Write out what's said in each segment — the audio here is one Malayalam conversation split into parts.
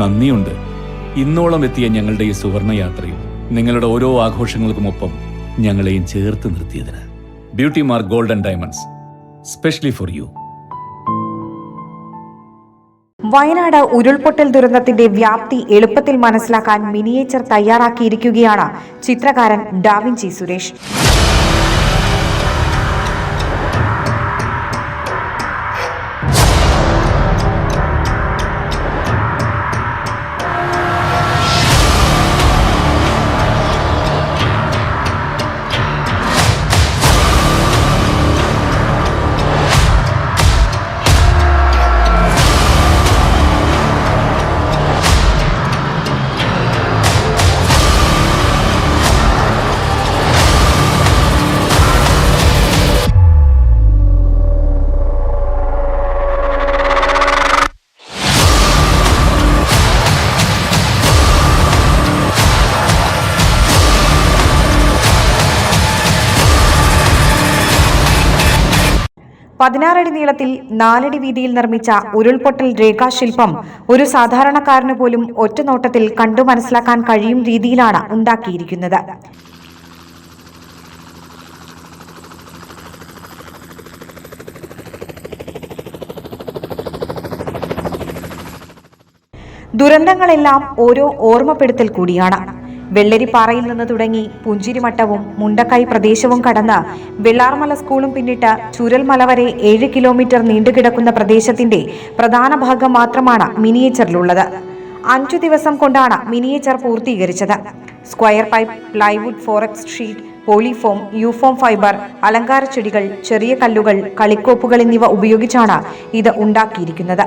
നന്ദിയുണ്ട്. ഇന്നോളം എത്തിയ ഞങ്ങളുടെ ഈ സുവർണ യാത്രയും നിങ്ങളുടെ ഓരോ ആഘോഷങ്ങൾക്കുമൊപ്പം ഞങ്ങളെയും ചേർത്ത് നിർത്തിയതിന്. Beauty mark golden diamonds specially for you Wayanad ഉരുൾപൊട്ടൽ ദുരന്തത്തിന്റെ വ്യാപ്തി എളുപ്പത്തിൽ മനസ്സിലാക്കാൻ മിനിയേച്ചർ തയ്യാറാക്കിയിരിക്കുകയാണ് ചിത്രകാരൻ ഡാവിഞ്ചി സുരേഷ്. പതിനാറടി നീളത്തിൽ നാലടി വീതിയിൽ നിർമ്മിച്ച ഉരുൾപൊട്ടൽ രേഖാശില്പം ഒരു സാധാരണക്കാരന് പോലും ഒറ്റ നോട്ടത്തിൽ കണ്ടു മനസ്സിലാക്കാൻ കഴിയും രീതിയിലാണ് ഉണ്ടാക്കിയിരിക്കുന്നത്. ദുരന്തങ്ങളെല്ലാം ഓരോ ഓർമ്മപ്പെടുത്തൽ കൂടിയാണ്. വെള്ളരിപ്പാറയിൽ നിന്ന് തുടങ്ങി പുഞ്ചിരിമട്ടവും മുണ്ടക്കൈ പ്രദേശവും കടന്ന് വെള്ളാർമല സ്കൂളും പിന്നിട്ട് ചുരൽമല വരെ ഏഴ് കിലോമീറ്റർ നീണ്ടുകിടക്കുന്ന പ്രദേശത്തിന്റെ പ്രധാന ഭാഗം മാത്രമാണ് മിനിയേച്ചറിലുള്ളത്. അഞ്ചു ദിവസം കൊണ്ടാണ് miniature പൂർത്തീകരിച്ചത്. Square pipe plywood forex sheet polyfoam U foam fibre അലങ്കാര ചെടികൾ ചെറിയ കല്ലുകൾ കളിക്കോപ്പുകൾ എന്നിവ ഉപയോഗിച്ചാണ് ഇത് ഉണ്ടാക്കിയിരിക്കുന്നത്.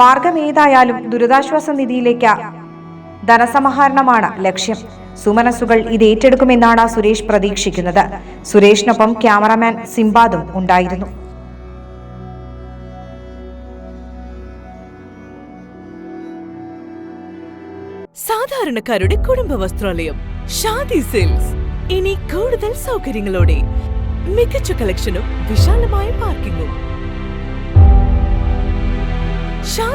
മാർഗം ഏതായാലും ദുരിതാശ്വാസ നിധിയിലേക്ക് ധനസമാഹരണമാണ് ലക്ഷ്യം. സുമനസുകൾ ഇത് ഏറ്റെടുക്കുമെന്നാണ് സുരേഷ് പ്രതീക്ഷിക്കുന്നത്. സുരേഷിനൊപ്പം ക്യാമറമാൻ സിംബാദും ഉണ്ടായിരുന്നു. സാധാരണക്കാരുടെ കുടുംബ വസ്ത്രാലയം ഷാദി സെയിൽസ് ഇനി കൂടുതൽ സൗകര്യങ്ങളോടെ മികച്ച കളക്ഷനും വിശാലമായ പാർക്കിങ്ങും.